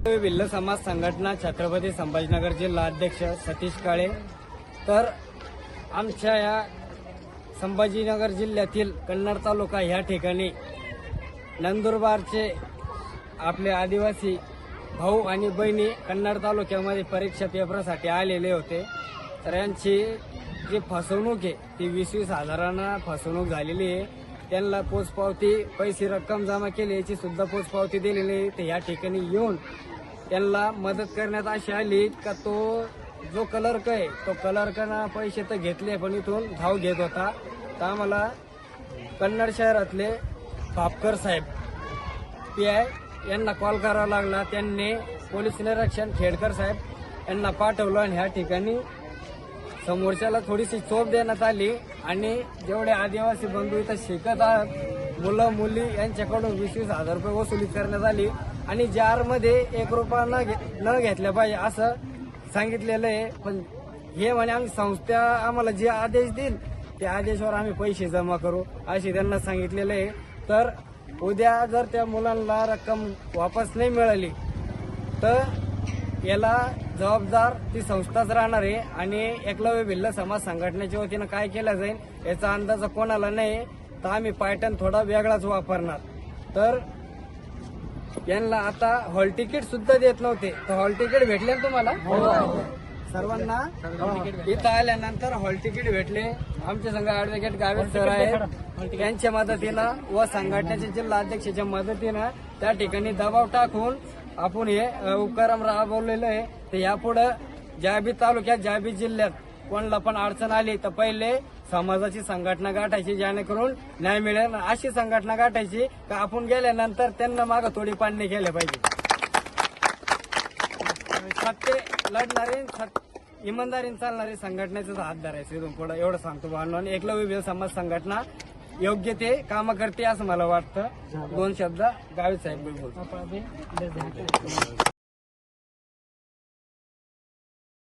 विल्ल समाज संघटना छत्रपती संभाजीनगर जिल्हा अध्यक्ष सतीश काळे. तर आमच्या या संभाजीनगर जिल्ह्यातील कन्नड तालुका ह्या ठिकाणी नंदुरबारचे आपले आदिवासी भाऊ आणि बहिणी कन्नड तालुक्यामध्ये परीक्षा पेपरसाठी आलेले होते. तर यांची जी फसवणूक आहे ती वीस वीस हजारांना फसवणूक झालेली आहे. त्यांना पोचपावती पैसे रक्कम जमा केली याची सुद्धा पोचपावती दिलेली आहे. तर या ठिकाणी येऊन त्यांना मदत करण्यात अशी आली का तो जो कलर्क आहे तो कलर्कना पैसे तर घेतले पण इथून धाव घेत होता. तर आम्हाला कन्नड शहरातले भापकर साहेब पी आय यांना कॉल करावा लागला. त्यांनी पोलीस निरीक्षण खेडकर साहेब यांना पाठवलं आणि ह्या ठिकाणी समोरच्याला थोडीशी चोप देण्यात आली आणि जेवढे आदिवासी बंधू इथं शिकत आहात मुलं मुली यांच्याकडून वीस वीस हजार रुपये वसुली करण्यात आली आणि जारमध्ये एक रुपया न घे न घेतल्या पाहिजे असं सांगितलेलं आहे. पण हे म्हणे आम्ही संस्था आम्हाला जे आदेश देईल त्या आदेशावर आम्ही पैसे जमा करू असे त्यांना सांगितलेलं आहे. तर उद्या जर त्या मुलांना रक्कम वापस नाही मिळाली तर याला जबाबदार ती संस्थाच राहणार आहे आणि एकलव्य भिल्ल समाज संघटनेच्या वतीनं काय केलं जाईल याचा अंदाज कोणाला नाही तर आम्ही पायटन थोडा वेगळाच वापरणार. तर यांना आता हॉल तिकीट सुद्धा देत नव्हते. तर हॉल तिकीट भेटले ना तुम्हाला? सर्वांना? इथं आल्यानंतर हॉल तिकीट भेटले. आमचे संघ ऍडव्होकेट गावित सर आहेत. त्यांच्या मदतीनं व संघटनेच्या जिल्हा अध्यक्षाच्या मदतीनं त्या ठिकाणी दबाव टाकून आपण हे अ, उपक्रम राबवलेलं आहे. तर यापुढं जाबी तालुक्यात जाबी जिल्ह्यात कोणाला पण अडचण आली तर पहिले समाजाची संघटना गाठायची जेणेकरून न्याय मिळेल. अशी संघटना गाठायची का आपण गेल्यानंतर त्यांना मागं थोडी पाडणी केले पाहिजे. सत्य लढणारे इमानदारीने चालणारी संघटनेचाच हात धरायचं इथून पुढे एवढं सांगतो भांडण एकलव्य समाज संघटना योग्य ते काम करते असं मला वाटतं. दोन शब्द गावी साहेब बोलतो